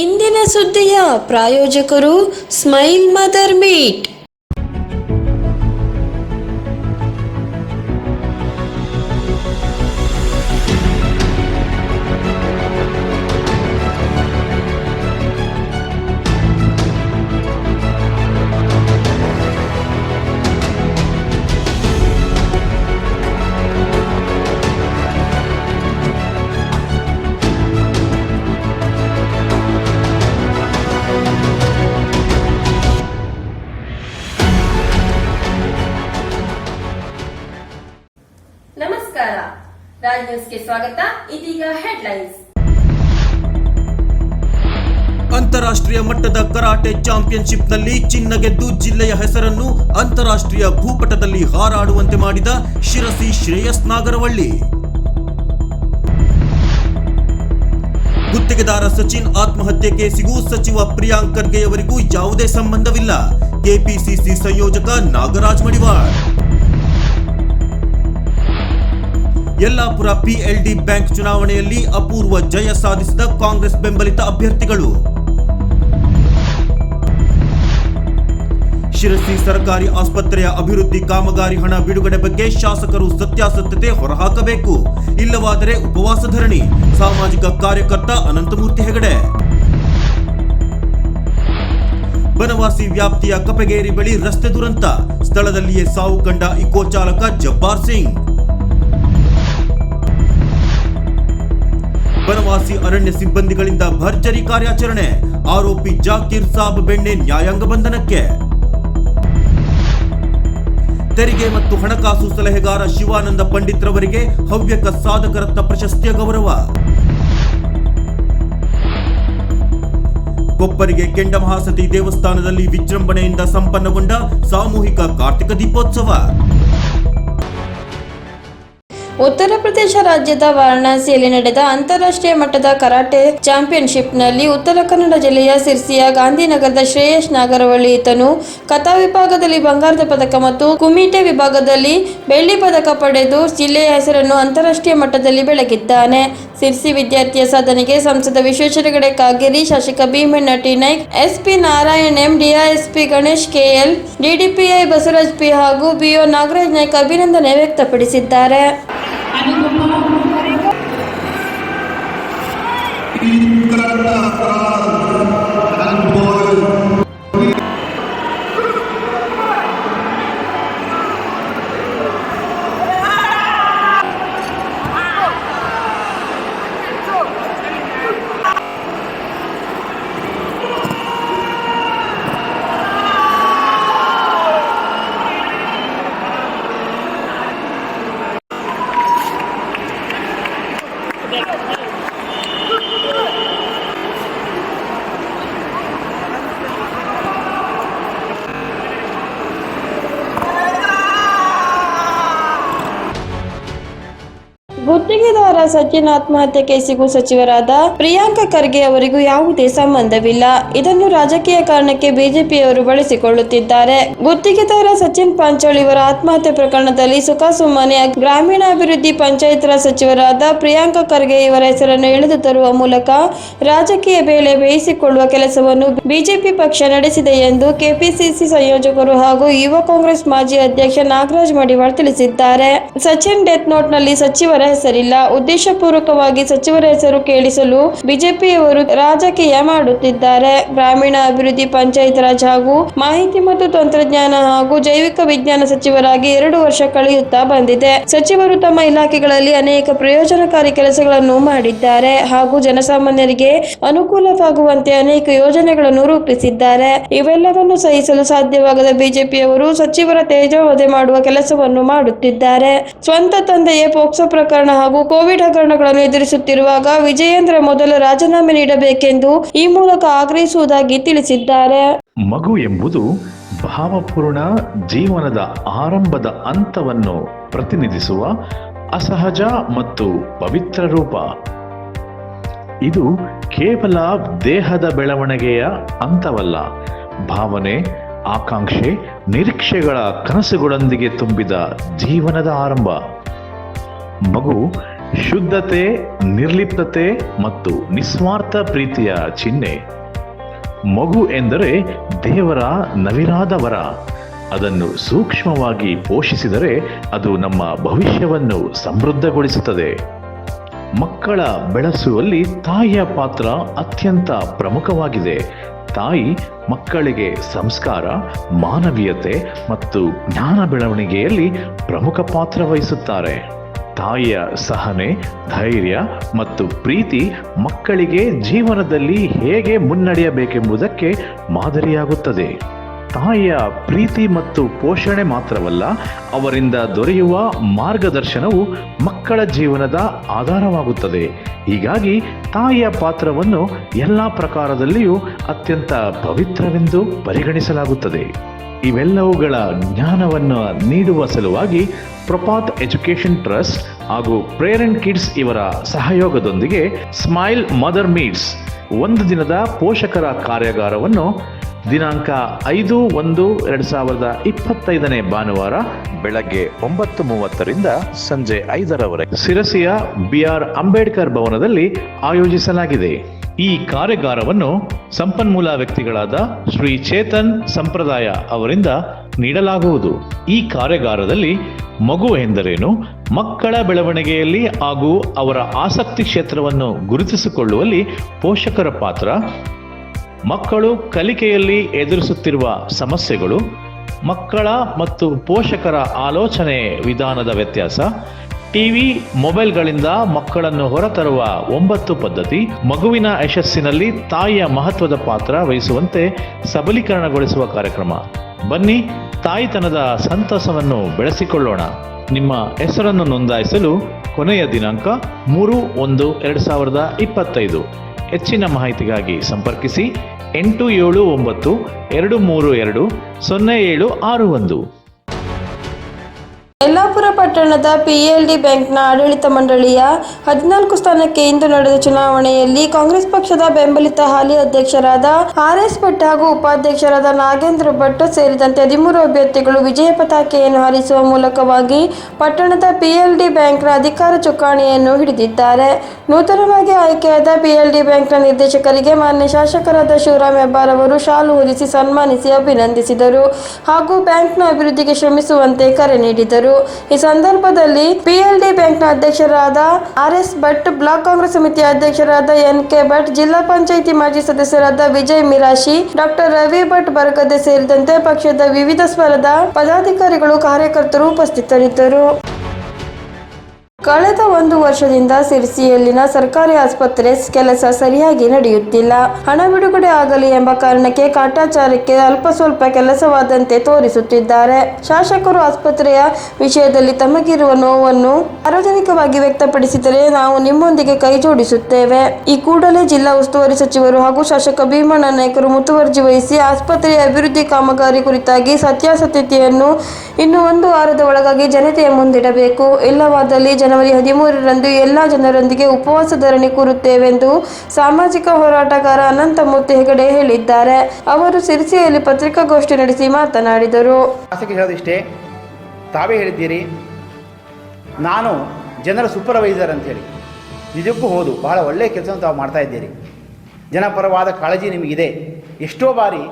ಇಂದಿನ ಸುದ್ದಿಯ ಪ್ರಾಯೋಜಕರು ಸ್ಮೈಲ್ ಮದರ್ ಮೀಟ್. ನ್ಯೂಸ್ಗೆ ಸ್ವಾಗತ. ಇದೀಗ ಹೆಡ್ಲೈನ್ಸ್. ಅಂತಾರಾಷ್ಟ್ರೀಯ ಮಟ್ಟದ ಕರಾಟೆ ಚಾಂಪಿಯನ್ಶಿಪ್ನಲ್ಲಿ ಚಿನ್ನ ಗೆದ್ದು ಜಿಲ್ಲೆಯ ಹೆಸರನ್ನು ಅಂತಾರಾಷ್ಟ್ರೀಯ ಭೂಪಟದಲ್ಲಿ ಹಾರಾಡುವಂತೆ ಮಾಡಿದ ಶಿರಸಿ ಶ್ರೇಯಸ್ ನಾಗರವಳ್ಳಿ. ಗುತ್ತಿಗೆದಾರ ಸಚಿನ್ ಆತ್ಮಹತ್ಯೆ ಕೇಸಿಗೂ ಸಚಿವ ಪ್ರಿಯಾಂಕ್ ಖರ್ಗೆಯವರಿಗೂ ಯಾವುದೇ ಸಂಬಂಧವಿಲ್ಲ. ಕೆಪಿಸಿಸಿ ಸಂಯೋಜಕ ನಾಗರಾಜ್ ಮಡಿವಾಳ್. ಯಲ್ಲಾಪುರ ಪಿಎಲ್ಡಿ ಬ್ಯಾಂಕ್ ಚುನಾವಣೆಯಲ್ಲಿ ಅಪೂರ್ವ ಜಯ ಸಾಧಿಸಿದ ಕಾಂಗ್ರೆಸ್ ಬೆಂಬಲಿತ ಅಭ್ಯರ್ಥಿಗಳು. ಶಿರಸಿ ಸರ್ಕಾರಿ ಆಸ್ಪತ್ರೆಯ ಅಭಿವೃದ್ಧಿ ಕಾಮಗಾರಿ ಹಣ ಬಿಡುಗಡೆ ಬಗ್ಗೆ ಶಾಸಕರು ಸತ್ಯಾಸತ್ಯತೆ ಹೊರಹಾಕಬೇಕು. ಇಲ್ಲವಾದರೆ ಉಪವಾಸ ಧರಣಿ. ಸಾಮಾಜಿಕ ಕಾರ್ಯಕರ್ತ ಅನಂತಮೂರ್ತಿ ಹೆಗಡೆ. ಬನವಾಸಿ ವ್ಯಾಪ್ತಿಯ ಕಪಗೇರಿ ಬಳಿ ರಸ್ತೆ ದುರಂತ. ಸ್ಥಳದಲ್ಲಿಯೇ ಸಾವು ಕಂಡ ಇಕೋ ಚಾಲಕ ಜಬ್ಬಾರ್ ಸಿಂಗ್. ಬನವಾಸಿ ಅರಣ್ಯ ಸಿಬ್ಬಂದಿಗಳಿಂದ ಭರ್ಜರಿ ಕಾರ್ಯಾಚರಣೆ. ಆರೋಪಿ ಜಾಕೀರ್ ಸಾಬ್ ಬೆಣ್ಣೆ ನ್ಯಾಯಾಂಗ ಬಂಧನಕ್ಕೆ. ತೆರಿಗೆ ಮತ್ತು ಹಣಕಾಸು ಸಲಹೆಗಾರ ಶಿವಾನಂದ ಪಂಡಿತ್ ರವರಿಗೆ ಹವ್ಯಕ ಸಾಧಕರತ್ನ ಪ್ರಶಸ್ತಿಯ ಗೌರವ. ಕೊಪ್ಪರಿಗೆ ಕೆಂಡಮಹಾಸತಿ ದೇವಸ್ಥಾನದಲ್ಲಿ ವಿಜೃಂಭಣೆಯಿಂದ ಸಂಪನ್ನಗೊಂಡ ಸಾಮೂಹಿಕ ಕಾರ್ತಿಕ ದೀಪೋತ್ಸವ. ಉತ್ತರ ಪ್ರದೇಶ ರಾಜ್ಯದ ವಾರಣಾಸಿಯಲ್ಲಿ ನಡೆದ ಅಂತಾರಾಷ್ಟ್ರೀಯ ಮಟ್ಟದ ಕರಾಟೆ ಚಾಂಪಿಯನ್ಶಿಪ್ನಲ್ಲಿ ಉತ್ತರ ಕನ್ನಡ ಜಿಲ್ಲೆಯ ಸಿರ್ಸಿಯ ಗಾಂಧಿನಗರದ ಶ್ರೇಯಸ್ ನಾಗರವಳ್ಳಿ ಈತನು ಕಥಾ ವಿಭಾಗದಲ್ಲಿ ಬಂಗಾರದ ಪದಕ ಮತ್ತು ಕುಮಿಟೆ ವಿಭಾಗದಲ್ಲಿ ಬೆಳ್ಳಿ ಪದಕ ಪಡೆದು ಜಿಲ್ಲೆಯ ಹೆಸರನ್ನು ಅಂತಾರಾಷ್ಟ್ರೀಯ ಮಟ್ಟದಲ್ಲಿ ಬೆಳಗಿದ್ದಾನೆ. ಸಿರ್ಸಿ ವಿದ್ಯಾರ್ಥಿಯ ಸಾಧನೆಗೆ ಸಂಸದ ವಿಶ್ವೇಶ್ವರ ಹೆಗಡೆ ಕಾಗೇರಿ, ಶಾಸಕ Bhimanna T Naik, SP Narayan M DISP Ganesh KL, DDPI Basavaraj P ಹಾಗೂ ಬಿಒ ನಾಗರಾಜ್ ನಾಯ್ಕ್ ಅಭಿನಂದನೆ ವ್ಯಕ್ತಪಡಿಸಿದ್ದಾರೆ. ಗುತ್ತಿಗೆದಾರ ಸಚಿನ್ ಆತ್ಮಹತ್ಯೆ ಕೇಸಿಗೂ ಸಚಿವರಾದ ಪ್ರಿಯಾಂಕ ಖರ್ಗೆ ಅವರಿಗೂ ಯಾವುದೇ ಸಂಬಂಧವಿಲ್ಲ. ಇದನ್ನು ರಾಜಕೀಯ ಕಾರಣಕ್ಕೆ ಬಿಜೆಪಿಯವರು ಬಳಸಿಕೊಳ್ಳುತ್ತಿದ್ದಾರೆ. ಗುತ್ತಿಗೆದಾರ ಸಚಿನ್ ಪಾಂಚಾಳ್ ಇವರ ಆತ್ಮಹತ್ಯೆ ಪ್ರಕರಣದಲ್ಲಿ ಸುಖಾಸುಮ್ಮನೆ ಗ್ರಾಮೀಣಾಭಿವೃದ್ಧಿ ಪಂಚಾಯತ್ ರಾಜ್ ಸಚಿವರಾದ ಪ್ರಿಯಾಂಕ ಖರ್ಗೆ ಇವರ ಹೆಸರನ್ನು ಎಳೆದು ತರುವ ಮೂಲಕ ರಾಜಕೀಯ ಬೇಳೆ ಬೇಯಿಸಿಕೊಳ್ಳುವ ಕೆಲಸವನ್ನು ಬಿಜೆಪಿ ಪಕ್ಷ ನಡೆಸಿದೆ ಎಂದು ಕೆಪಿಸಿಸಿ ಸಂಯೋಜಕರು ಹಾಗೂ ಯುವ ಕಾಂಗ್ರೆಸ್ ಮಾಜಿ ಅಧ್ಯಕ್ಷ ನಾಗರಾಜ್ ಮಡಿವಾಳ್ ತಿಳಿಸಿದ್ದಾರೆ. ಸಚಿನ್ ಡೆತ್ ನೋಟ್ನಲ್ಲಿ ಸಚಿವರ ಹೆಸರಿಲ್ಲ. ಉದ್ದೇಶಪೂರ್ವಕವಾಗಿ ಸಚಿವರ ಹೆಸರು ಕೇಳಿಸಲು ಬಿಜೆಪಿಯವರು ರಾಜಕೀಯ ಮಾಡುತ್ತಿದ್ದಾರೆ. ಗ್ರಾಮೀಣ ಅಭಿವೃದ್ಧಿ ಪಂಚಾಯತ್ ರಾಜ್ ಹಾಗೂ ಮಾಹಿತಿ ಮತ್ತು ತಂತ್ರಜ್ಞಾನ ಹಾಗೂ ಜೈವಿಕ ವಿಜ್ಞಾನ ಸಚಿವರಾಗಿ ಎರಡು ವರ್ಷ ಕಳೆಯುತ್ತಾ ಬಂದಿದೆ. ಸಚಿವರು ತಮ್ಮ ಇಲಾಖೆಗಳಲ್ಲಿ ಅನೇಕ ಪ್ರಯೋಜನಕಾರಿ ಕೆಲಸಗಳನ್ನು ಮಾಡಿದ್ದಾರೆ ಹಾಗೂ ಜನಸಾಮಾನ್ಯರಿಗೆ ಅನುಕೂಲವಾಗುವಂತೆ ಅನೇಕ ಯೋಜನೆಗಳನ್ನು ರೂಪಿಸಿದ್ದಾರೆ. ಇವೆಲ್ಲವನ್ನು ಸಹಿಸಲು ಸಾಧ್ಯವಾಗದ ಬಿಜೆಪಿಯವರು ಸಚಿವರ ತೇಜೋವಧೆ ಮಾಡುವ ಕೆಲಸವನ್ನು ಮಾಡುತ್ತಿದ್ದಾರೆ. ಸ್ವಂತ ತಂದೆಯೇ ಪೋಕ್ಸೋ ಪ್ರಕರಣ ಹಾಗೂ ಕೋವಿಡ್ ಹಗರಣಗಳನ್ನು ಎದುರಿಸುತ್ತಿರುವಾಗ ವಿಜಯೇಂದ್ರ ಮೊದಲು ರಾಜೀನಾಮೆ ನೀಡಬೇಕೆಂದು ಈ ಮೂಲಕ ಆಗ್ರಹಿಸುವುದಾಗಿ ತಿಳಿಸಿದ್ದಾರೆ. ಮಗು ಎಂಬುದು ಭಾವಪೂರ್ಣ ಜೀವನದ ಆರಂಭದ ಹಂತವನ್ನು ಪ್ರತಿನಿಧಿಸುವ ಅಸಹಜ ಮತ್ತು ಪವಿತ್ರ ರೂಪ. ಇದು ಕೇವಲ ದೇಹದ ಬೆಳವಣಿಗೆಯ ಅಂತವಲ್ಲ ಭಾವನೆ, ಆಕಾಂಕ್ಷೆ, ನಿರೀಕ್ಷೆಗಳ ಕನಸುಗಳೊಂದಿಗೆ ತುಂಬಿದ ಜೀವನದ ಆರಂಭ. ಮಗು ಶುದ್ಧತೆ, ನಿರ್ಲಿಪ್ತತೆ ಮತ್ತು ನಿಸ್ವಾರ್ಥ ಪ್ರೀತಿಯ ಚಿಹ್ನೆ. ಮಗು ಎಂದರೆ ದೇವರ ನವಿರಾದವರ. ಅದನ್ನು ಸೂಕ್ಷ್ಮವಾಗಿ ಪೋಷಿಸಿದರೆ ಅದು ನಮ್ಮ ಭವಿಷ್ಯವನ್ನು ಸಮೃದ್ಧಗೊಳಿಸುತ್ತದೆ. ಮಕ್ಕಳ ಬೆಳೆಸುವಲ್ಲಿ ತಾಯಿಯ ಪಾತ್ರ ಅತ್ಯಂತ ಪ್ರಮುಖವಾಗಿದೆ. ತಾಯಿ ಮಕ್ಕಳಿಗೆ ಸಂಸ್ಕಾರ, ಮಾನವೀಯತೆ ಮತ್ತು ಜ್ಞಾನ ಬೆಳವಣಿಗೆಯಲ್ಲಿ ಪ್ರಮುಖ ಪಾತ್ರ ವಹಿಸುತ್ತಾರೆ. ತಾಯಿಯ ಸಹನೆ, ಧೈರ್ಯ ಮತ್ತು ಪ್ರೀತಿ ಮಕ್ಕಳಿಗೆ ಜೀವನದಲ್ಲಿ ಹೇಗೆ ಮುನ್ನಡೆಯಬೇಕೆಂಬುದಕ್ಕೆ ಮಾದರಿಯಾಗುತ್ತದೆ. ತಾಯಿಯ ಪ್ರೀತಿ ಮತ್ತು ಪೋಷಣೆ ಮಾತ್ರವಲ್ಲ, ಅವರಿಂದ ದೊರೆಯುವ ಮಾರ್ಗದರ್ಶನವು ಮಕ್ಕಳ ಜೀವನದ ಆಧಾರವಾಗುತ್ತದೆ. ಹೀಗಾಗಿ ತಾಯಿಯ ಪಾತ್ರವನ್ನು ಎಲ್ಲ ಪ್ರಕಾರದಲ್ಲಿಯೂ ಅತ್ಯಂತ ಪವಿತ್ರವೆಂದು ಪರಿಗಣಿಸಲಾಗುತ್ತದೆ. ಇವೆಲ್ಲವುಗಳ ಜ್ಞಾನವನ್ನು ನೀಡುವ ಸಲುವಾಗಿ ಪ್ರಪಾತ್ ಎಜುಕೇಷನ್ ಟ್ರಸ್ಟ್ ಹಾಗೂ ಪ್ರೇರೆಂಟ್ ಕಿಡ್ಸ್ ಇವರ ಸಹಯೋಗದೊಂದಿಗೆ ಸ್ಮೈಲ್ ಮದರ್ ಮೀಟ್ಸ್ ಒಂದು ದಿನದ ಪೋಷಕರ ಕಾರ್ಯಾಗಾರವನ್ನು ದಿನಾಂಕ ಐದು ಒಂದು ಎರಡು ಸಾವಿರದ ಇಪ್ಪತ್ತೈದನೇ ಭಾನುವಾರ ಬೆಳಗ್ಗೆ ಒಂಬತ್ತು ಮೂವತ್ತರಿಂದ ಸಂಜೆ ಐದರವರೆಗೆ. ಸಿರಸಿಯ ಬಿ ಆರ್ ಅಂಬೇಡ್ಕರ್ ಭವನದಲ್ಲಿ ಆಯೋಜಿಸಲಾಗಿದೆ. ಈ ಕಾರ್ಯಾಗಾರವನ್ನು ಸಂಪನ್ಮೂಲ ವ್ಯಕ್ತಿಗಳಾದ ಶ್ರೀ ಚೇತನ್ ಸಂಪ್ರದಾಯ ಅವರಿಂದ ನೀಡಲಾಗುವುದು. ಈ ಕಾರ್ಯಾಗಾರದಲ್ಲಿ ಮಗು ಎಂದರೇನು? ಮಕ್ಕಳ ಬೆಳವಣಿಗೆಯಲ್ಲಿ ಹಾಗೂ ಅವರ ಆಸಕ್ತಿ ಕ್ಷೇತ್ರವನ್ನು ಗುರುತಿಸಿಕೊಳ್ಳುವಲ್ಲಿ ಪೋಷಕರ ಪಾತ್ರ. ಮಕ್ಕಳು ಕಲಿಕೆಯಲ್ಲಿ ಎದುರಿಸುತ್ತಿರುವ ಸಮಸ್ಯೆಗಳು. ಮಕ್ಕಳ ಮತ್ತು ಪೋಷಕರ ಆಲೋಚನೆ ವಿಧಾನದ ವ್ಯತ್ಯಾಸ. ಟಿವಿ, ಮೊಬೈಲ್ಗಳಿಂದ ಮಕ್ಕಳನ್ನು ಹೊರತರುವ ಒಂಬತ್ತು ಪದ್ಧತಿ, ಮಗುವಿನ ಯಶಸ್ಸಿನಲ್ಲಿ ತಾಯಿಯ ಮಹತ್ವದ ಪಾತ್ರ ವಹಿಸುವಂತೆ ಸಬಲೀಕರಣಗೊಳಿಸುವ ಕಾರ್ಯಕ್ರಮ. ಬನ್ನಿ, ತಾಯಿತನದ ಸಂತಸವನ್ನು ಬೆಳೆಸಿಕೊಳ್ಳೋಣ. ನಿಮ್ಮ ಹೆಸರನ್ನು ನೋಂದಾಯಿಸಲು ಕೊನೆಯ ದಿನಾಂಕ ಮೂರು ಒಂದು ಎರಡು ಸಾವಿರದ ಇಪ್ಪತ್ತೈದು. ಹೆಚ್ಚಿನ ಮಾಹಿತಿಗಾಗಿ ಸಂಪರ್ಕಿಸಿ ಎಂಟು ಏಳು ಒಂಬತ್ತು ಎರಡು ಮೂರು ಎರಡು ಸೊನ್ನೆ ಏಳು ಆರು ಒಂದು. ಯಲ್ಲಾಪುರ ಪಟ್ಟಣದ ಪಿಎಲ್ಡಿ ಬ್ಯಾಂಕ್ನ ಆಡಳಿತ ಮಂಡಳಿಯ ಹದಿನಾಲ್ಕು ಸ್ಥಾನಕ್ಕೆ ಇಂದು ನಡೆದ ಚುನಾವಣೆಯಲ್ಲಿ ಕಾಂಗ್ರೆಸ್ ಪಕ್ಷದ ಬೆಂಬಲಿತ ಹಾಲಿ ಅಧ್ಯಕ್ಷರಾದ ಆರ್ ಎಸ್ ಭಟ್ ಹಾಗೂ ಉಪಾಧ್ಯಕ್ಷರಾದ ನಾಗೇಂದ್ರ ಭಟ್ ಸೇರಿದಂತೆ ಹದಿಮೂರು ಅಭ್ಯರ್ಥಿಗಳು ವಿಜಯ ಪತಾಕೆಯನ್ನು ಹಾರಿಸುವ ಮೂಲಕವಾಗಿ ಪಟ್ಟಣದ ಪಿಎಲ್ಡಿ ಬ್ಯಾಂಕ್ನ ಅಧಿಕಾರ ಚುಕ್ಕಾಣಿಯನ್ನು ಹಿಡಿದಿದ್ದಾರೆ. ನೂತನವಾಗಿ ಆಯ್ಕೆಯಾದ ಪಿಎಲ್ಡಿ ಬ್ಯಾಂಕ್ನ ನಿರ್ದೇಶಕರಿಗೆ ಮಾನ್ಯ ಶಾಸಕರಾದ ಶಿವರಾಮ್ ಹೆಬ್ಬಾರ್ ಅವರು ಶಾಲು ಹೊದಿಸಿ ಸನ್ಮಾನಿಸಿ ಅಭಿನಂದಿಸಿದರು ಹಾಗೂ ಬ್ಯಾಂಕ್ನ ಅಭಿವೃದ್ಧಿಗೆ ಶ್ರಮಿಸುವಂತೆ ಕರೆ ನೀಡಿದರು. ಈ ಸಂದರ್ಭದಲ್ಲಿ ಪಿಎಲ್ಡಿ ಬ್ಯಾಂಕ್ನ ಅಧ್ಯಕ್ಷರಾದ R S Bhat, block Congress ಸಮಿತಿಯ ಅಧ್ಯಕ್ಷರಾದ ಎನ್ ಕೆ ಭಟ್, ಜಿಲ್ಲಾ ಪಂಚಾಯಿತಿ ಮಾಜಿ ಸದಸ್ಯರಾದ ವಿಜಯ್ ಮಿರಾಶಿ, ಡಾಕ್ಟರ್ ರವಿ ಭಟ್ ಬರಗದೆ ಸೇರಿದಂತೆ ಪಕ್ಷದ ವಿವಿಧ ಸ್ವರದ ಪದಾಧಿಕಾರಿಗಳು ಕಾರ್ಯಕರ್ತರು ಉಪಸ್ಥಿತರಿದ್ದರು. ಕಳೆದ ಒಂದು ವರ್ಷದಿಂದ ಸಿರ್ಸಿಯಲ್ಲಿನ ಸರ್ಕಾರಿ ಆಸ್ಪತ್ರೆ ಕೆಲಸ ಸರಿಯಾಗಿ ನಡೆಯುತ್ತಿಲ್ಲ. ಹಣ ಬಿಡುಗಡೆ ಆಗಲಿ ಎಂಬ ಕಾರಣಕ್ಕೆ ಕಾಟಾಚಾರಕ್ಕೆ ಅಲ್ಪ ಸ್ವಲ್ಪ ಕೆಲಸವಾದಂತೆ ತೋರಿಸುತ್ತಿದ್ದಾರೆ. ಶಾಸಕರು ಆಸ್ಪತ್ರೆಯ ವಿಷಯದಲ್ಲಿ ತಮಗಿರುವ ನೋವನ್ನು ಸಾರ್ವಜನಿಕವಾಗಿ ವ್ಯಕ್ತಪಡಿಸಿದರೆ ನಾವು ನಿಮ್ಮೊಂದಿಗೆ ಕೈ ಜೋಡಿಸುತ್ತೇವೆ. ಈ ಕೂಡಲೇ ಜಿಲ್ಲಾ ಉಸ್ತುವಾರಿ ಸಚಿವರು ಹಾಗೂ ಶಾಸಕ ಭೀಮಣ್ಣ ನಾಯಕರು ಮುತುವರ್ಜಿ ವಹಿಸಿ ಆಸ್ಪತ್ರೆಯ ಅಭಿವೃದ್ಧಿ ಕಾಮಗಾರಿ ಕುರಿತಾಗಿ ಸತ್ಯಾಸತ್ಯತೆಯನ್ನು ಇನ್ನು ಒಂದು ವಾರದ ಒಳಗಾಗಿ ಜನತೆಯ ಮುಂದಿಡಬೇಕು. ಇಲ್ಲವಾದಲ್ಲಿ ಜನವರಿ ಹದಿಮೂರರಂದು ಎಲ್ಲ ಜನರೊಂದಿಗೆ ಉಪವಾಸ ಧರಣಿ ಕೂರುತ್ತೇವೆಂದು ಸಾಮಾಜಿಕ ಹೋರಾಟಗಾರ ಅನಂತಮೂರ್ತಿ ಹೆಗಡೆ ಹೇಳಿದ್ದಾರೆ. ಅವರು ಸಿರಿಸಿಯಲ್ಲಿ ಪತ್ರಿಕಾಗೋಷ್ಠಿ ನಡೆಸಿ ಮಾತನಾಡಿದರು. ಹೇಳೋದಿಷ್ಟೇ ತಾವೇ ಹೇಳಿದ್ದೀರಿ. ನಾನು ಜನರ ಸೂಪರ್ವೈಸರ್ ಅಂತೇಳಿ. ನಿಜಕ್ಕೂ ಹೌದು, ಬಹಳ ಒಳ್ಳೆಯ ಕೆಲಸ ತಾವು ಮಾಡ್ತಾ ಇದ್ದೀರಿ. ಜನಪರವಾದ ಕಾಳಜಿ ನಿಮಗಿದೆ. ಎಷ್ಟೋ ಬಾರಿ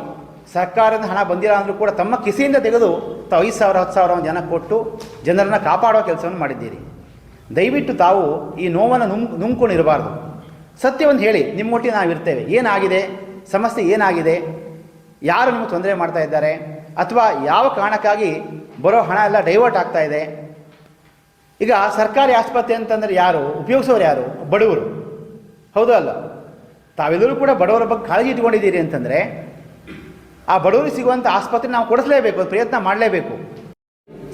ಸರ್ಕಾರದ ಹಣ ಬಂದಿಲ್ಲ ಅಂದರೂ ಕೂಡ ತಮ್ಮ ಕಿಸೆಯಿಂದ ತೆಗೆದು ತಾವು ಐದು ಸಾವಿರ, ಹತ್ತು ಸಾವಿರ ಜನ ಕೊಟ್ಟು ಜನರನ್ನು ಕಾಪಾಡೋ ಕೆಲಸವನ್ನು ಮಾಡಿದ್ದೀರಿ. ದಯವಿಟ್ಟು ತಾವು ಈ ನೋವನ್ನು ನುಂಗ್ ನುಂಗ್ಕೊಂಡಿರಬಾರ್ದು. ಸತ್ಯವನ್ನು ಹೇಳಿ ನಿಮ್ಮೊಟ್ಟಿಗೆ ನಾವು ಇರ್ತೇವೆ ಏನಾಗಿದೆ? ಸಮಸ್ಯೆ ಏನಾಗಿದೆ? ಯಾರು ನಿಮಗೆ ತೊಂದರೆ ಮಾಡ್ತಾ ಇದ್ದಾರೆ? ಅಥವಾ ಯಾವ ಕಾರಣಕ್ಕಾಗಿ ಬರೋ ಹಣ ಎಲ್ಲ ಡೈವರ್ಟ್ ಆಗ್ತಾ ಇದೆ? ಈಗ ಸರ್ಕಾರಿ ಆಸ್ಪತ್ರೆ ಅಂತಂದರೆ ಯಾರು? ಉಪಯೋಗಿಸೋರು ಯಾರು? ಬಡವರು. ಹೌದು ಅಲ್ಲ? ತಾವೆಲ್ಲರೂ ಕೂಡ ಬಡವರ ಬಗ್ಗೆ ಕಾಳಜಿ ಇಟ್ಕೊಂಡಿದ್ದೀರಿ ಅಂತಂದರೆ, ಆ ಬಡವರಿಗೆ ಸಿಗುವಂಥ ಆಸ್ಪತ್ರೆ ನಾವು ಕೊಡಿಸಲೇಬೇಕು, ಪ್ರಯತ್ನ ಮಾಡಲೇಬೇಕು.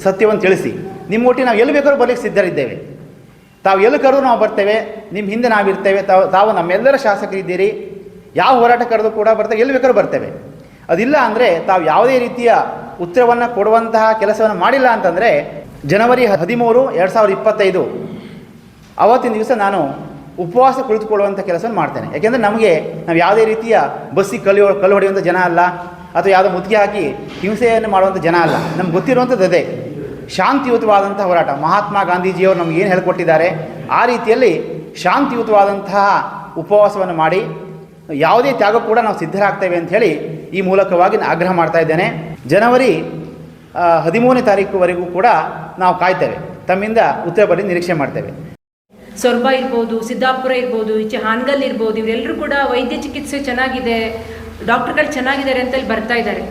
ಸತ್ಯವನ್ನು ತಿಳಿಸಿ, ನಿಮ್ಮ ಒಟ್ಟಿಗೆ ನಾವು ಎಲ್ಲಿ ಬೇಕಾದ್ರೂ ಬರಲಿಕ್ಕೆ ಸಿದ್ಧರಿದ್ದೇವೆ. ತಾವು ಎಲ್ಲಿ ಕರೆದು ನಾವು ಬರ್ತೇವೆ ನಿಮ್ಮ ಹಿಂದೆ ನಾವಿರ್ತೇವೆ ತಾವು ತಾವು ನಮ್ಮೆಲ್ಲರ ಶಾಸಕರಿದ್ದೀರಿ, ಯಾವ ಹೋರಾಟ ಕರೆದು ಕೂಡ ಬರ್ತೇವೆ, ಎಲ್ಲಿ ಬೇಕಾದ್ರೂ ಬರ್ತೇವೆ. ಅದಿಲ್ಲ ಅಂದರೆ ತಾವು ಯಾವುದೇ ರೀತಿಯ ಉತ್ತರವನ್ನು ಕೊಡುವಂತಹ ಕೆಲಸವನ್ನು ಮಾಡಿಲ್ಲ ಅಂತಂದರೆ ಜನವರಿ ಹದಿಮೂರು ಎರಡು ಸಾವಿರದ ಇಪ್ಪತ್ತೈದು, ಅವತ್ತಿನ ದಿವಸ ನಾನು ಉಪವಾಸ ಕುಳಿತುಕೊಳ್ಳುವಂಥ ಕೆಲಸವನ್ನು ಮಾಡ್ತೇನೆ. ಯಾಕೆಂದರೆ ನಮಗೆ ನಾವು ಯಾವುದೇ ರೀತಿಯ ಬಸ್ಸಿಗೆ ಕಲ್ಲು ಕಲ್ಲು ಹೊಡೆಯುವಂಥ ಜನ ಅಲ್ಲ, ಅಥವಾ ಯಾವುದೋ ಮುತ್ತಿಗೆ ಹಾಕಿ ಹಿಂಸೆಯನ್ನು ಮಾಡುವಂಥ ಜನ ಅಲ್ಲ, ನಮ್ಗೆ ಗೊತ್ತಿರುವಂಥದ್ದು ಅದೇ. ಶಾಂತಿಯುತವಾದಂಥ ಹೋರಾಟ. ಮಹಾತ್ಮ ಗಾಂಧೀಜಿಯವರು ನಮ್ಗೆ ಏನು ಹೇಳಿಕೊಟ್ಟಿದ್ದಾರೆ? ಆ ರೀತಿಯಲ್ಲಿ ಶಾಂತಿಯುತವಾದಂತಹ ಉಪವಾಸವನ್ನು ಮಾಡಿ, ಯಾವುದೇ ತ್ಯಾಗ ಕೂಡ ನಾವು ಸಿದ್ಧರಾಗ್ತೇವೆ ಅಂಥೇಳಿ ಈ ಮೂಲಕವಾಗಿ ನಾನು ಆಗ್ರಹ ಮಾಡ್ತಾ ಇದ್ದೇನೆ. ಜನವರಿ ಹದಿಮೂರನೇ ತಾರೀಕುವರೆಗೂ ಕೂಡ ನಾವು ಕಾಯ್ತೇವೆ. ತಮ್ಮಿಂದ ಉತ್ತರ ಬರಲಿ ನಿರೀಕ್ಷೆ ಮಾಡ್ತೇವೆ. ಸೊರಬ ಇರ್ಬೋದು, ಸಿದ್ದಾಪುರ ಇರ್ಬೋದು, ಈಚೆ ಹಾನಗಲ್ ಇರ್ಬೋದು ಇವರೆಲ್ಲರೂ ಕೂಡ ವೈದ್ಯ ಚಿಕಿತ್ಸೆ ಚೆನ್ನಾಗಿದೆ, ಡಾಕ್ಟರ್ಗಳು ಚೆನ್ನಾಗಿದ್ದಾರೆ ಅಂತ ಇಲ್ಲಿ ಬರ್ತಾ ಇದ್ದಾರೆ.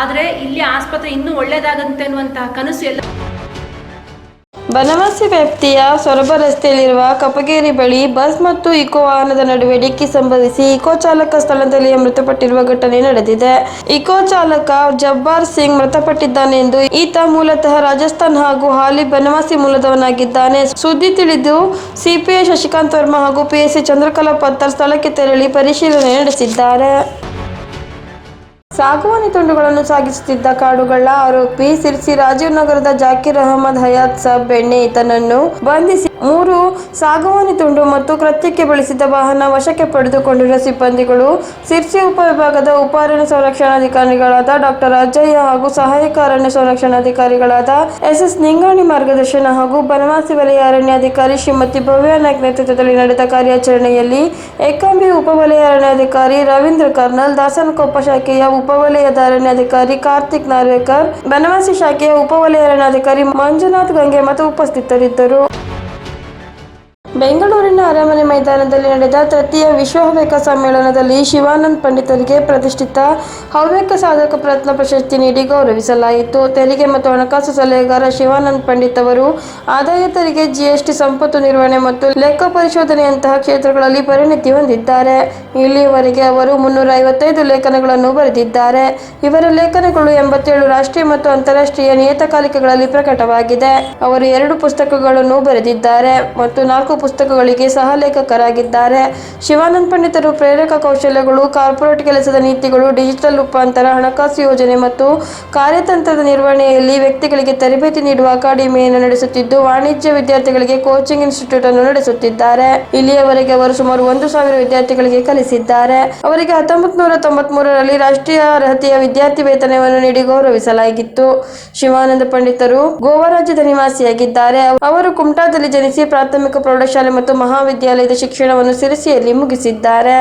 ಆದರೆ ಇಲ್ಲಿ ಆಸ್ಪತ್ರೆ ಇನ್ನೂ ಒಳ್ಳೇದಾಗಂತೆ ಅನ್ನುವಂತಹ ಕನಸು ಎಲ್ಲ ಬನವಾಸಿ ವ್ಯಾಪ್ತಿಯ ಸೊರಬ ರಸ್ತೆಯಲ್ಲಿರುವ ಕಪಗೇರಿ ಬಳಿ ಬಸ್ ಮತ್ತು ಇಕೋ ವಾಹನದ ನಡುವೆ ಡಿಕ್ಕಿ ಸಂಭವಿಸಿ ಇಕೋ ಚಾಲಕ ಸ್ಥಳದಲ್ಲಿಯೇ ಮೃತಪಟ್ಟಿರುವ ಘಟನೆ ನಡೆದಿದೆ. ಇಕೋ ಚಾಲಕ ಜಬ್ಬಾರ್ ಸಿಂಗ್ ಮೃತಪಟ್ಟಿದ್ದಾನೆ ಎಂದು ಈತ ಮೂಲತಃ ರಾಜಸ್ಥಾನ್ ಹಾಗೂ ಹಾಲಿ ಬನವಾಸಿ ಮೂಲದವನಾಗಿದ್ದಾನೆ. ಸುದ್ದಿ ತಿಳಿದು ಸಿಪಿಐ ಶಶಿಕಾಂತ್ ವರ್ಮಾ ಹಾಗೂ ಪಿಎಸ್ಸಿ ಚಂದ್ರಕಲಾ ಪತ್ತರ್ ಸ್ಥಳಕ್ಕೆ ತೆರಳಿ ಪರಿಶೀಲನೆ ನಡೆಸಿದ್ದಾರೆ. ಸಾಗುವಾನಿ ತುಂಡುಗಳನ್ನು ಸಾಗಿಸುತ್ತಿದ್ದ ಕಾಡುಗಳ ಆರೋಪಿ ಸಿರ್ಸಿ ರಾಜೀವ್ ನಗರದ ಜಾಕೀರ್ ಅಹಮದ್ ಹಯಾತ್ ಸಾಬ್ ಬೆಣ್ಣೆ ಈತನನ್ನು ಬಂಧಿಸಿ ಮೂರು ಸಾಗುವಾನಿ ತುಂಡು ಮತ್ತು ಕೃತ್ಯಕ್ಕೆ ಬಳಸಿದ ವಾಹನ ವಶಕ್ಕೆ ಪಡೆದುಕೊಂಡಿರುವ ಸಿಬ್ಬಂದಿಗಳು ಸಿರ್ಸಿ ಉಪವಿಭಾಗದ ಉಪ ಅರಣ್ಯ ಸಂರಕ್ಷಣಾಧಿಕಾರಿಗಳಾದ ಡಾಕ್ಟರ್ ಅಜಯ್ಯ ಹಾಗೂ ಸಹಾಯಕ ಅರಣ್ಯ ಸಂರಕ್ಷಣಾಧಿಕಾರಿಗಳಾದ ಎಸ್ ಎಸ್ ನಿಂಗಾಣಿ ಮಾರ್ಗದರ್ಶನ ಹಾಗೂ ಬನವಾಸಿ ವಲಯ ಅರಣ್ಯಾಧಿಕಾರಿ ಶ್ರೀಮತಿ ಭವ್ಯ ನಾಯ್ಕ್ ನೇತೃತ್ವದಲ್ಲಿ ನಡೆದ ಕಾರ್ಯಾಚರಣೆಯಲ್ಲಿ ಏಕಾಂಬಿ ಉಪವಲಯ ಅರಣ್ಯಾಧಿಕಾರಿ ರವೀಂದ್ರ ಕರ್ನಲ್ ದಾಸನಕೊಪ್ಪ ಶಾಖೆಯ ಉಪವಲಯದ ಅರಣ್ಯಾಧಿಕಾರಿ ಕಾರ್ತಿಕ್ ನಾರ್ವೇಕರ್ ಬನವಾಸಿ ಶಾಖೆಯ ಉಪವಲಯ ಅರಣ್ಯಾಧಿಕಾರಿ ಮಂಜುನಾಥ್ ಗಂಗೆ ಮತ್ತು ಉಪಸ್ಥಿತರಿದ್ದರು. ಬೆಂಗಳೂರಿನ ಅರಮನೆ ಮೈದಾನದಲ್ಲಿ ನಡೆದ ತೃತೀಯ ವಿಶ್ವ ಹವ್ಯಕ ಸಮ್ಮೇಳನದಲ್ಲಿ ಶಿವಾನಂದ್ ಪಂಡಿತರಿಗೆ ಪ್ರತಿಷ್ಠಿತ ಹವ್ಯಕ ಸಾಧಕ ಪ್ರತ್ನ ಪ್ರಶಸ್ತಿ ನೀಡಿ ಗೌರವಿಸಲಾಯಿತು. ತೆರಿಗೆ ಮತ್ತು ಹಣಕಾಸು ಸಲಹೆಗಾರ ಶಿವಾನಂದ್ ಪಂಡಿತ್ ಅವರು ಆದಾಯ ತೆರಿಗೆ ಜಿಎಸ್ಟಿ ಸಂಪತ್ತು ನಿರ್ವಹಣೆ ಮತ್ತು ಲೆಕ್ಕ ಪರಿಶೋಧನೆಯಂತಹ ಕ್ಷೇತ್ರಗಳಲ್ಲಿ ಪರಿಣಿತಿ ಹೊಂದಿದ್ದಾರೆ. ಇಲ್ಲಿಯವರೆಗೆ ಅವರು ಮುನ್ನೂರ ಐವತ್ತೈದು ಲೇಖನಗಳನ್ನು ಬರೆದಿದ್ದಾರೆ. ಇವರ ಲೇಖನಗಳು ಎಂಬತ್ತೇಳು ರಾಷ್ಟ್ರೀಯ ಮತ್ತು ಅಂತಾರಾಷ್ಟ್ರೀಯ ನಿಯತಕಾಲಿಕೆಗಳಲ್ಲಿ ಪ್ರಕಟವಾಗಿದೆ. ಅವರು ಎರಡು ಪುಸ್ತಕಗಳನ್ನು ಬರೆದಿದ್ದಾರೆ ಮತ್ತು ನಾಲ್ಕು ಪುಸ್ತಕಗಳಿಗೆ ಸಹ ಲೇಖಕರಾಗಿದ್ದಾರೆ. ಶಿವಾನಂದ ಪಂಡಿತರು ಪ್ರೇರಕ ಕೌಶಲ್ಯಗಳು, ಕಾರ್ಪೊರೇಟ್ ಕೆಲಸದ ನೀತಿಗಳು, ಡಿಜಿಟಲ್ ರೂಪಾಂತರ, ಹಣಕಾಸು ಯೋಜನೆ ಮತ್ತು ಕಾರ್ಯತಂತ್ರದ ನಿರ್ವಹಣೆಯಲ್ಲಿ ವ್ಯಕ್ತಿಗಳಿಗೆ ತರಬೇತಿ ನೀಡುವ ಅಕಾಡೆಮಿಯನ್ನು ನಡೆಸುತ್ತಿದ್ದು, ವಾಣಿಜ್ಯ ವಿದ್ಯಾರ್ಥಿಗಳಿಗೆ ಕೋಚಿಂಗ್ ಇನ್ಸ್ಟಿಟ್ಯೂಟ್ ಅನ್ನು ನಡೆಸುತ್ತಿದ್ದಾರೆ. ಇಲ್ಲಿಯವರೆಗೆ ಅವರು ಸುಮಾರು ಒಂದು ಸಾವಿರ ವಿದ್ಯಾರ್ಥಿಗಳಿಗೆ ಕಲಿಸಿದ್ದಾರೆ. ಅವರಿಗೆ ಹತ್ತೊಂಬತ್ತು ನೂರ ತೊಂಬತ್ಮೂರರಲ್ಲಿ ರಾಷ್ಟ್ರೀಯ ಅರ್ಹತೆಯ ವಿದ್ಯಾರ್ಥಿ ವೇತನವನ್ನು ನೀಡಿ ಗೌರವಿಸಲಾಗಿತ್ತು. ಶಿವಾನಂದ ಪಂಡಿತರು ಗೋವಾ ರಾಜ್ಯದ ನಿವಾಸಿಯಾಗಿದ್ದಾರೆ. ಅವರು ಕುಮಟಾದಲ್ಲಿ ಜನಿಸಿ ಪ್ರಾಥಮಿಕ ಪ್ರೌಢಶಾಲೆ ಮತ್ತು ಮಹಾವಿದ್ಯಾಲಯದ ಶಿಕ್ಷಣವನ್ನು ಸಿರಿಸಿಯಲ್ಲಿ ಮುಗಿಸಿದ್ದಾರೆ.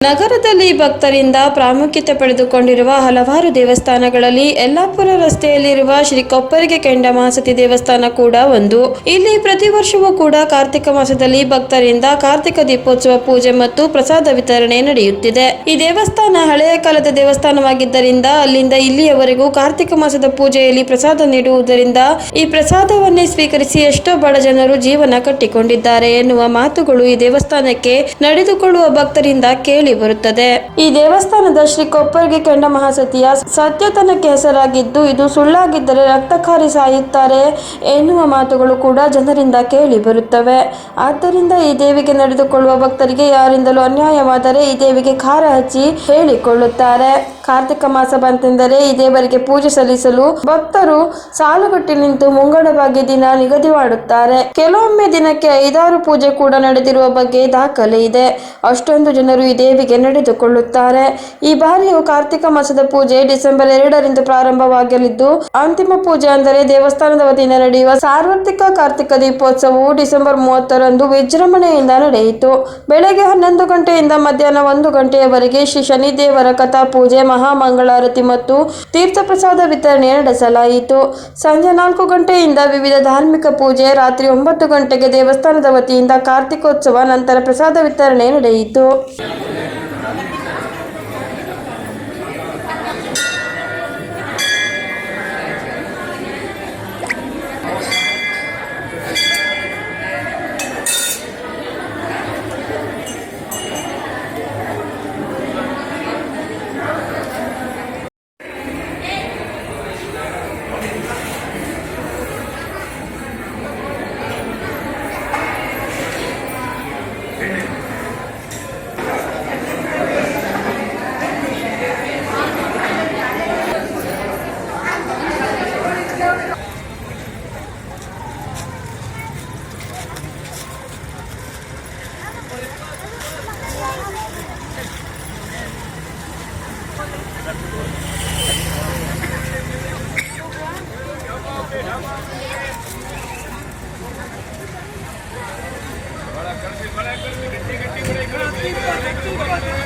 ನಗರದಲ್ಲಿ ಭಕ್ತರಿಂದ ಪ್ರಾಮುಖ್ಯತೆ ಪಡೆದುಕೊಂಡಿರುವ ಹಲವಾರು ದೇವಸ್ಥಾನಗಳಲ್ಲಿ ಯಲ್ಲಾಪುರ ರಸ್ತೆಯಲ್ಲಿರುವ ಶ್ರೀ ಕೊಪ್ಪರಿಗೆ ಕೆಂಡ ಮಾಸತಿ ದೇವಸ್ಥಾನ ಕೂಡ ಒಂದು. ಇಲ್ಲಿ ಪ್ರತಿ ವರ್ಷವೂ ಕೂಡ ಕಾರ್ತಿಕ ಮಾಸದಲ್ಲಿ ಭಕ್ತರಿಂದ ಕಾರ್ತಿಕ ದೀಪೋತ್ಸವ ಪೂಜೆ ಮತ್ತು ಪ್ರಸಾದ ವಿತರಣೆ ನಡೆಯುತ್ತಿದೆ. ಈ ದೇವಸ್ಥಾನ ಹಳೆಯ ಕಾಲದ ದೇವಸ್ಥಾನವಾಗಿದ್ದರಿಂದ ಅಲ್ಲಿಂದ ಇಲ್ಲಿಯವರೆಗೂ ಕಾರ್ತಿಕ ಮಾಸದ ಪೂಜೆಯಲ್ಲಿ ಪ್ರಸಾದ ನೀಡುವುದರಿಂದ ಈ ಪ್ರಸಾದವನ್ನೇ ಸ್ವೀಕರಿಸಿ ಎಷ್ಟೋ ಬಡ ಜನರು ಜೀವನ ಕಟ್ಟಿಕೊಂಡಿದ್ದಾರೆ ಎನ್ನುವ ಮಾತುಗಳು ಈ ದೇವಸ್ಥಾನಕ್ಕೆ ನಡೆದುಕೊಳ್ಳುವ ಭಕ್ತರಿಂದ ಕೇಳಿ ಬರುತ್ತದೆ. ಈ ದೇವಸ್ಥಾನದ ಶ್ರೀ ಕೊಪ್ಪರಿಗೆ ಕೆಂಡ ಮಹಾಸತಿಯ ಸತ್ಯತನಕ್ಕೆ ಹೆಸರಾಗಿದ್ದು, ಇದು ಸುಳ್ಳಾಗಿದ್ದರೆ ರಕ್ತಕಾರಿ ಸಾಯುತ್ತಾರೆ ಎನ್ನುವ ಮಾತುಗಳು ಕೂಡ ಜನರಿಂದ ಕೇಳಿ ಬರುತ್ತವೆ. ಆದ್ದರಿಂದ ಈ ದೇವಿಗೆ ನಡೆದುಕೊಳ್ಳುವ ಭಕ್ತರಿಗೆ ಯಾರಿಂದಲೂ ಅನ್ಯಾಯವಾದರೆ ಈ ದೇವಿಗೆ ಖಾರ ಹಚ್ಚಿ ಹೇಳಿಕೊಳ್ಳುತ್ತಾರೆ. ಕಾರ್ತಿಕ ಮಾಸ ಬಂತೆಂದರೆ ಈ ದೇವರಿಗೆ ಪೂಜೆ ಸಲ್ಲಿಸಲು ಭಕ್ತರು ಸಾಲುಗಟ್ಟಿ ನಿಂತು ಮುಂಗಡವಾಗಿ ದಿನ ನಿಗದಿ ಮಾಡುತ್ತಾರೆ ಕೆಲವೊಮ್ಮೆ ದಿನಕ್ಕೆ ಐದಾರು ಪೂಜೆ ಕೂಡ ನಡೆದಿರುವ ಬಗ್ಗೆ ದಾಖಲೆ ಇದೆ. ಅಷ್ಟೊಂದು ಜನರು ಈ ದೇವಿಗೆ ನಡೆದುಕೊಳ್ಳುತ್ತಾರೆ. ಈ ಬಾರಿಯು ಕಾರ್ತಿಕ ಮಾಸದ ಪೂಜೆ ಡಿಸೆಂಬರ್ ಎರಡರಿಂದ ಪ್ರಾರಂಭವಾಗಲಿದ್ದು, ಅಂತಿಮ ಪೂಜೆ ಅಂದರೆ ದೇವಸ್ಥಾನದ ವತಿಯಿಂದ ನಡೆಯುವ ಸಾರ್ವತ್ರಿಕ ಕಾರ್ತಿಕ ದೀಪೋತ್ಸವವು ಡಿಸೆಂಬರ್ ಮೂವತ್ತರಂದು ವಿಜೃಂಭಣೆಯಿಂದ ನಡೆಯಿತು. ಬೆಳಗ್ಗೆ ಹನ್ನೊಂದು ಗಂಟೆಯಿಂದ ಮಧ್ಯಾಹ್ನ ಒಂದು ಗಂಟೆಯವರೆಗೆ ಶ್ರೀ ಶನಿದೇವರ ಕಥಾ ಪೂಜೆ ಮಹಾಮಂಗಳಾರತಿ ಮತ್ತು ತೀರ್ಥ ಪ್ರಸಾದ ವಿತರಣೆ ನಡೆಸಲಾಯಿತು. ಸಂಜೆ ನಾಲ್ಕು ಗಂಟೆಯಿಂದ ವಿವಿಧ ಧಾರ್ಮಿಕ ಪೂಜೆ, ರಾತ್ರಿ ಒಂಬತ್ತು ಗಂಟೆಗೆ ದೇವಸ್ಥಾನದ ವತಿಯಿಂದ ಕಾರ್ತಿಕೋತ್ಸವ, ನಂತರ ಪ್ರಸಾದ ವಿತರಣೆ ನಡೆಯಿತು. 백두가 백두가